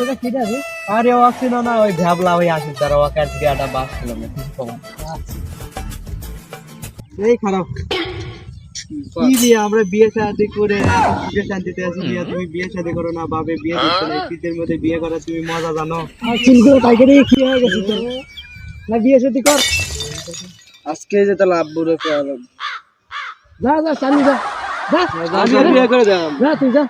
ওটা কি রে আরে ও ছিল না ওই ভ্যাবলা ওই আসিস তারা ওকে আর বিয়াটা বাস ছিল না কিছু কম এই খারাপ। কি দিয়ে আমরা বিয়ে শাদী করে সুখে শান্তিতে আছি? বিয়ে তুমি বিয়ে শাদী করো না বাবে বিয়ে দিচ্ছ না শীতের মধ্যে বিয়ে করা তুমি মজা জানো। চুল করে পাইকারি কি হয়ে গেছে তোর? না বিয়ে শাদী কর। আজকে যে তাহলে আব্বুর যা যা চালু যা। যা বিয়ে করে দাম যা তুই যা।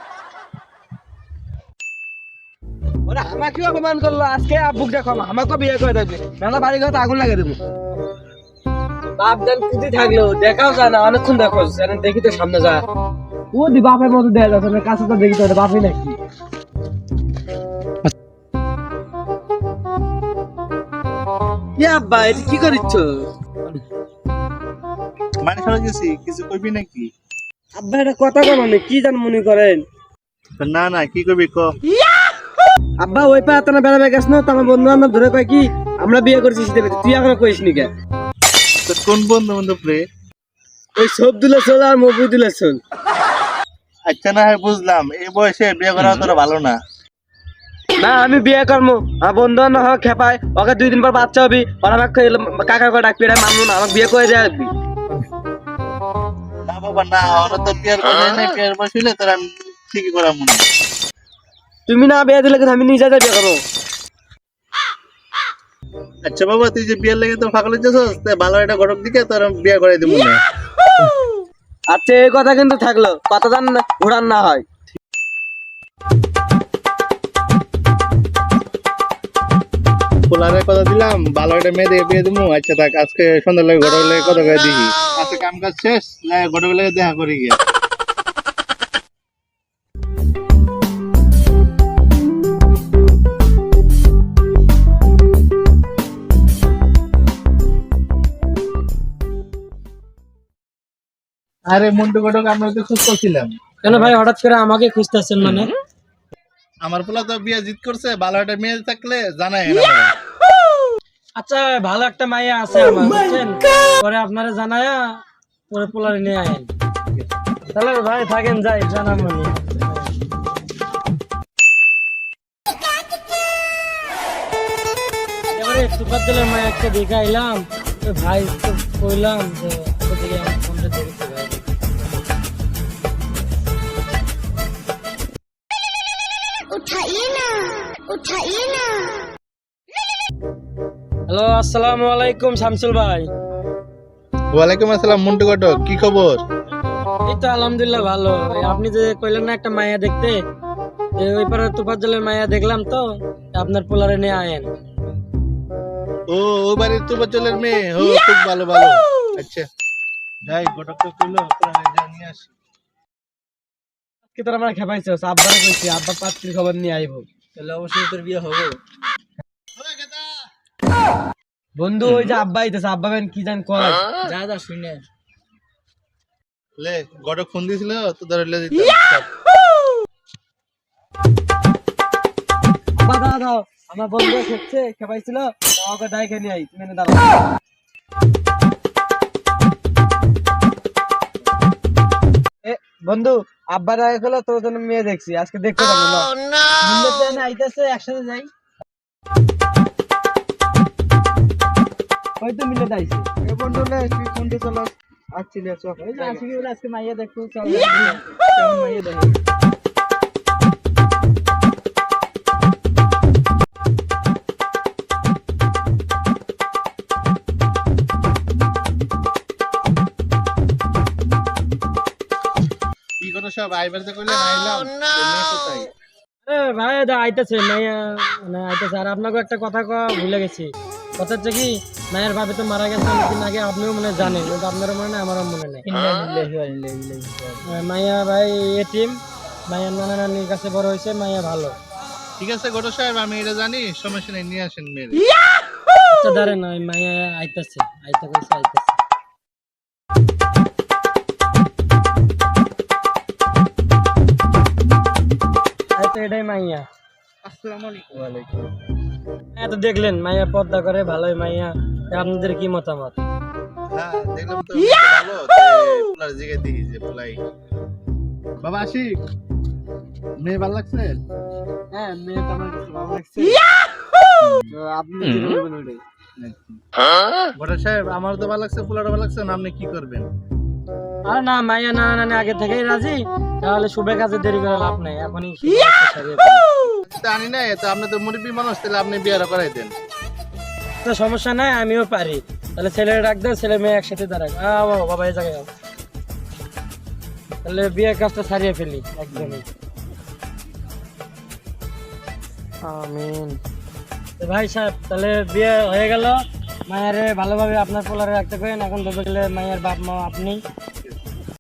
ওরা আমাকে অপমান করল আজকে আব্বুক দেখো আমাকে বিয়ে করে দেবে। নাহলে বাড়ি ঘরে আগুন লাগিয়ে দেবো। বাপ জান কুদি থাকল দেখাও যায় না অনেকক্ষণ দেখো জানেন দেখি তো সামনে যায়। ও দি বাপের মতো যাচ্ছে না কাছে তো দেখি তো বাপই নাকি? কি আব্বা এটা কি করিচ্ছ? মানে সরে গেছি কিছু করবি নাকি? আব্বা এটা কথা কর মানে কি জান মনে করেন? না না কি করবি ক? আব্বা ওই পা এতনা বেড়া বেগাস না? তো আমার বন্ধু বান্ধব ধরে কয় কি আমরা বিয়ে করছি শীতের ভিতরে। তুই এখনও কইস নি কে? কোন বন্ধু বান্ধব রে? ওই সবদুল্লা চল আর মফিদুল্লাহ চল। আচ্ছা না হয় বুঝলাম। এই বয়সে বিয়ে করা তোরা ভালো না। না আমি বিয়ে করব আমার বন্ধু বান্ধব আমাকে খেপায়। ওকে দুই দিন পর বাচ্চা হবি। ওরা আমাকে কাকা করে ডাকবি এটা মানবো না। আমাকে বিয়ে করে দিয়ে আসবি। না বাবা না ওরা তো বিয়ের কথা নেই বিয়ের বয়স হইলে তোরা আমি ঠিকই করা মনে। তুমি না বিয়ে দিলে আমি নিজে যাই বিয়ে করব। আচ্ছা বাবা তুই যে বিয়ের লেগে তো ফাঁকলে যাচ্ছিস তাই ভালো একটা ঘটক দিকে তোর বিয়ে করে দিব না। আচ্ছা এই কথা কিন্তু থাকল। কথা জান ঘোরান না হয়। পোলারে কথা দিলাম ভালো একটা মেয়ে দিয়ে বিয়ে দিব। আচ্ছা থাক আজকে সন্ধ্যা লাগে ঘটক লেগে কথা করে দেখি আজকে কাম কাজ শেষ লাগে ঘটক লেগে দেখা করি গিয়া। আরে মন্টু ঘটক আমরা তো খুঁজ করছিলাম কেন ভাই হঠাৎ করে আমাকে খুঁজতেছেন মানে? আমার পোলা তো বিয়ে জিত করছে ভালো একটা মেয়ে থাকলে জানাই না আচ্ছা ভালো একটা মাইয়া আছে আমার বুঝছেন? পরে আপনারা জানায়া পরে পোলারে নিয়ে আয়েন তাহলে ভাই থাকেন যাই জানাম এবারে সুপার জলের মায়াকে দেখে আইলাম ভাই কইলাম যে হ্যালো আসসালামু আলাইকুম শামসুল ভাই। ওয়ালাইকুম আসসালাম মন্টু ঘটক কি খবর? এই তো আলহামদুলিল্লাহ ভালো। আপনি যে কইলেন না একটা মায়া দেখতে এই ওই পারে তুফাজ্জলের মায়া দেখলাম তো আপনার পোলারে নিয়ে আয়েন। ও ও বাড়ির তো বচলের মেয়ে? ও খুব ভালো ভালো। আচ্ছা। যাই ঘটক তো কইলো যা নিয়ে আসি। কি তোর আমরা খেপাইছো আব্বারে কইছি আব্বা পাত্রীর খবর নিয়ে আইবো। তাহলে অবশ্যই তোর বিয়ে হবে। বন্ধু ওই যে আব্বা আইতেছে আব্বা বেন কি জান কয়। যা যা শুনে। লে ঘটক ফোন দিয়েছিল তো ধরে লে দিতে। আব্বা দাও দাও আমার বন্ধু খেপছে খেপাইছিল আমাকে ডাই খেয়ে নিয়ে আই তুমি এনে দাঁড়াও। এ বন্ধু আব্বা রাগ হলো তোর জন্য মেয়ে দেখছি আজকে দেখতে যাব না মিলে তো এনে আইতেছে একসাথে যাই। হয়তো মিলে দাইছে এ বন্ধু লে তুই কোনটা চলো? আসছিলি চল ওই যে আসি বলে আজকে মাইয়া দেখো চল মাইয়া দেখো। সব? আইবার আইলাম এ ভাই দা আইতেছে মাইয়া মানে আইতেছে। আর আপনাকে একটা কথা ভুলে গেছি। কথা হচ্ছে কি মায়ের ভাবে তো মারা গেছে অনেকদিন আগে আপনিও মনে হয় জানেন কিন্তু আপনারও মনে নেই আমারও মনে নেই। মাইয়া ভাই এটিম মাইয়া নানা নানির কাছে বড় হয়েছে মাইয়া ভালো। ঠিক আছে ঘটক সাহেব আমি এটা জানি সমস্যা নেই নিয়ে আসেন মেয়ে আচ্ছা দাঁড়েন ওই মাইয়া আইতেছে আইতে কইছে আইতেছে। আইতো এটাই মাইয়া। আসসালামু আলাইকুম। হ্যাঁ তো দেখলেন মাইয়া পর্দা করে ভালোই মাইয়া। আপনাদের কি মতামত? হ্যাঁ দেখলাম তো ভালো। পোলার জিগে দিই যে পোলাই। বাবা আশিক মেয়ে ভালো লাগছে? হ্যাঁ মেয়েটা আমার ভালো লাগছে। তো আপনি বলবেন ওটাই? বড় সাহেব আমার তো ভালো লাগছে পোলাটা ভালো লাগছে না আপনি কি করবেন? আর না মাইয়া না না আগে থেকেই রাজি। তাহলে শুভে কাজে দেরি করে লাভ নেই। এখনই জানি না তো আপনি তো মুরব্বী মানুষ তাহলে আপনি করাই দেন। তো সমস্যা নাই আমিও পারি। তাহলে ছেলে ডাক দেন ছেলে মেয়ে একসাথে দাঁড়াক। বাবা, বাবা এই জায়গায় তাহলে বিয়ের কাজটা সারিয়ে ফেলি একদমই। আমিন। ভাই সাহেব তাহলে বিয়ে হয়ে গেল। মায়ের ভালোভাবে আপনার পোলারে রাখতে পারেন। এখন ধরতে গেলে মায়ের বাপ মা আপনি।